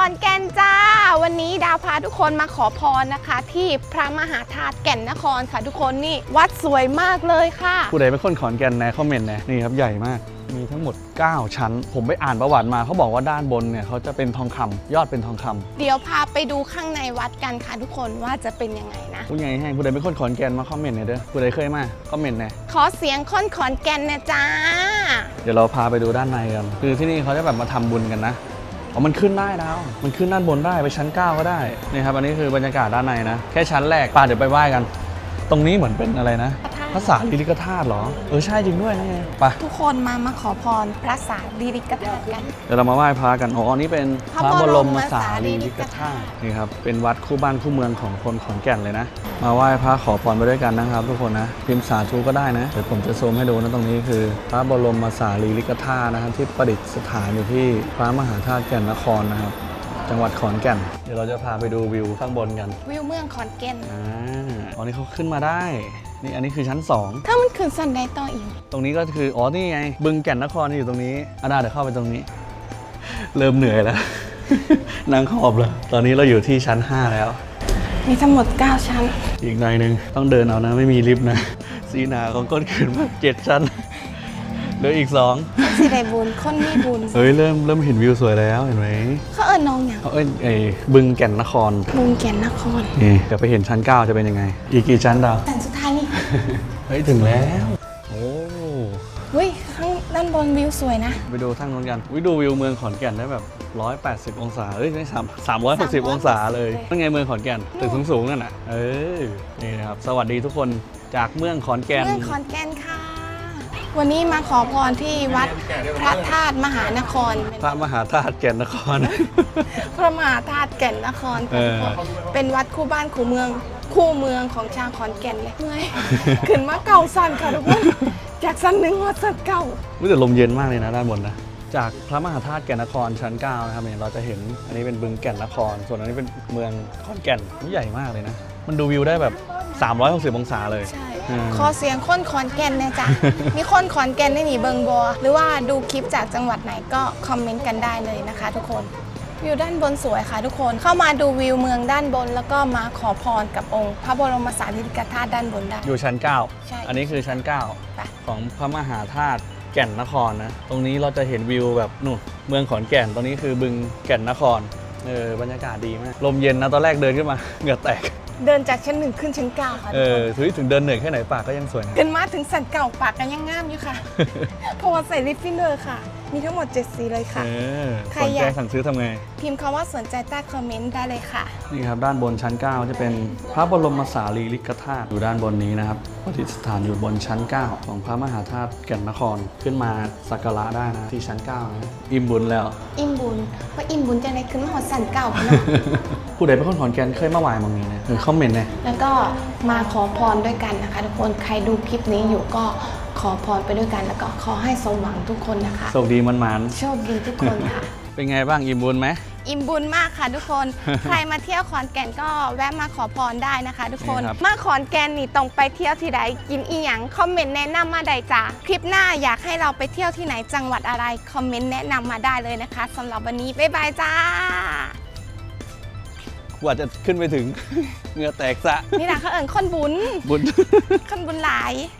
อนแก่นจ้า วันนี้ดาวพาทุกคนมาขอพรนะคะ ที่พระมหาธาตุแก่นนครค่ะทุกคนนี่วัดสวยมากเลยค่ะ ผู้ใดเป็นคนขอนแก่นนะคอมเมนต์นะนี่ครับใหญ่มาก มีทั้งหมด 9 ชั้น ผมไปอ่านประวัติมาเขาบอกว่าด้านบนเนี่ยเขาจะเป็นทองคำยอดเป็นทองคำเดี๋ยวพาไปดูข้างในวัดกันค่ะทุกคนว่าจะเป็นยังไงนะ ผู้ใหญ่แห้งผู้ใดเป็นคนขอนแก่นมาคอมเมนต์หน่อยเด้อผู้ใดเคยมาคอมเมนต์หน่อย ขอเสียงคนขอนแก่นนะจ้า เดี๋ยวเราพาไปดูด้านในกัน คือที่นี่เขาจะแบบมาทำบุญกันนะ อ๋อมันขึ้นได้แล้ว มันขึ้นด้านบนได้ไปชั้น 9 ก็ได้นี่ครับอันนี้คือบรรยากาศด้านในนะ แค่ชั้นแรกป่าเดี๋ยวไปไหว้กัน ตรงนี้เหมือนเป็นอะไรนะ พระธาตุพระสารีริกธาตุเหรอ เออใช่จริงด้วยนั่นไงไปทุกคนมามาขอพรพระสารีริกธาตุกัน เดี๋ยวเรามาไหว้พระกัน อ๋ออันนี้เป็นพพระระบบรรมมสาสารีรีริริกกธาธาตุตุนี่ครับ เป็นวัดคู่บ้านคู่เมืองของคนขอนแก่นเลยนะ มาไหว้พระขอพรไปด้วยกันนะครับ ทุกคนนะ พิมพ์สาธุก็ได้นะ เดี๋ยวผมจะซูมให้ดูนะตรงนี้คือ พระบรมสารีริกธาตุนะครับที่ประดิษฐานอยู่ที่พระมหาธาตุแก่นนครนะครับจังหวัดขอนแก่น เดี๋ยวเราจะพาไปดูวิวข้างบนกัน วิวเมืองขอนแก่น อ่าอ๋อนี่เขาขึ้นมาได้ นี่อันนี้คือชั้นสองถ้ามันขึ้นสันไดต่ออีก ตรงนี้ก็คือ อ๋อ นี่ไง บึงแก่นนครอยู่ตรงนี้อาดาเดี๋ยวเข้าไปตรงนี้ เริ่มเหนื่อยแล้วนั่งขอบแล้วตอนนี้เราอยู่ที่ชั้น 5 แล้ว มีทั้งหมด 9 ชั้น อีกหน่อยหนึ่งต้องเดินเอานะ ไม่มีลิฟต์นะ สีหนาของก้นขึ้นมาเจ็ดชั้นเหลืออีกสองสิได้บุญคนมีบุญ เฮ้ย เริ่มเริ่มเห็นวิวสวยแล้วเห็นไหมเขาเอิญน้องอย่างเขาเอ้ยไอ้บึงแก่นนครบุญแก่นนครนี่เดี๋ยวไปเห็นชั้น 9 จะเป็นยังไง อีกกี่ชั้นดาวแต่สุดท้ายนี่ เฮ้ย ถึงแล้ว โอ้เฮ้ยข้างด้านบนวิวสวยนะ ไปดูทางนู้นกันวิดูวิวเมืองขอนแก่นได้แบบ 180 องศาเอ้ยไม่สามสามร้อยหกสิบ360 องศาเลยนั่นไงเมืองขอนแก่นตึกสูงๆนั่นน่ะ เออนี่นะครับ สวัสดีทุกคนจากเมืองขอนแก่น เมืองขอนแก่นค่ะ วันนี้มาขอพรที่วัดพระธาตุมหานคร พระมหาธาตุแก่นนคร พระมหาธาตุแก่นนครเออ เป็นวัดคู่บ้านคู่เมือง คู่เมืองของชาวขอนแก่นเลยเมื่อย ขึ้นมาเก่าสั้นค่ะทุกคนจากสั้นหนึ่งมาสั้นเก่ารู้แต่ลมเย็นมากเลยนะด้านบนนะจากพระมหาธาตุแก่นนครชั้น9นะครับเนี่ยเราจะเห็นอันนี้เป็นบึงแก่นนคร ส่วนอันนี้เป็นเมืองขอนแก่นนี่ใหญ่มากเลยนะ มันดูวิวได้แบบ 360 องศาเลยใช่อืมขอเสียงคนขอนแก่นนะจ๊ะ มีคนขอนแก่นได้หนีเบิงบอหรือว่าดูคลิปจากจังหวัดไหนก็คอมเมนต์กันได้เลยนะคะทุกคน วิวด้านบนสวยค่ะทุกคนเข้ามาดูวิวเมืองด้านบน แล้วก็มาขอพรกับองค์พระบรมสารีริกธาตุด้านบนได้ อยู่ชั้นใช่9อันนี้คือชั้น9ไปของพระมหาธาตุแก่นนครนะ ตรงนี้เราจะเห็นวิวแบบนู่นเมืองขอนแก่นตรงนี้คือบึงแก่นนครเออบรรยากาศดีมาก ลมเย็นนะตอนแรกเดินขึ้นมา เหงื่อแตก เดินจากชั้นหนึ่งขึ้นชั้นเก้าค่ะเอทุกคนอถึงถึงเดินเหนื่อยแค่ไหนปากก็ยังสวยนะ ขึ้นมาถึงสันเก่าปากกันยังงามอยู่ค่ะ เพราะว่าใส่ลิปฟินเนอร์ค่ะ มีทั้งหมด 7 สีเลยค่ะ เออใครสนอใจยาก สั่งซื้อทำไง พิมพ์คำว่าสนใจใต้คอมเมนต์ได้เลยค่ะ นี่ครับด้านบนชั้น 9 จะเป็นพระบรมสารีริกธาตุอยู่ด้านบนนี้นะครับประดิษฐานอยู่บนชั้น 9 ของพระมหาธาตุแก่นนครขึ้นมาสักการะได้นะที่ชั้น9นะอิ่มบุญแล้ว อิ่มบุญว่าอิ่มบุญจะได้ขึ้นมาหอดสันเก่าเนาะ ผู้ใดเป็นคนขอนแก่นเคยมาไหว้มองนี้นะคือคอมเมนต์นะแล้วก็มาขอพรด้วยกันนะคะ ทุกคนใครดูคลิปนี้อยู่ก็ขอพรไปด้วยกัน แล้วก็ขอให้สมหวังทุกคนนะคะ โชคดีมันมันโชคดีทุกคนค่ะ ๆเป็นไงบ้างอิ่มบุญไหม อิ่มบุญมากค่ะ ทุกคน ใครมาเที่ยวขอนแก่นก็แวะมาขอพรได้นะคะ ทุกคน นี่ครับ มาขอนแก่นนี่ต้องไปเที่ยวที่ใดกินอีหยังคอมเมนต์แนะนำมาได้จ้ะคลิปหน้าอยากให้เราไปเที่ยวที่ไหนจังหวัดอะไรคอมเมนต์แนะนำมาได้เลยนะคะสำหรับวันนี้บ๊ายบายจ้า กว่าจะขึ้นไปถึง เหงื่อแตกซะ นี่แหละเขาเอิญคนบุญ บุญ คนบุญหลายเ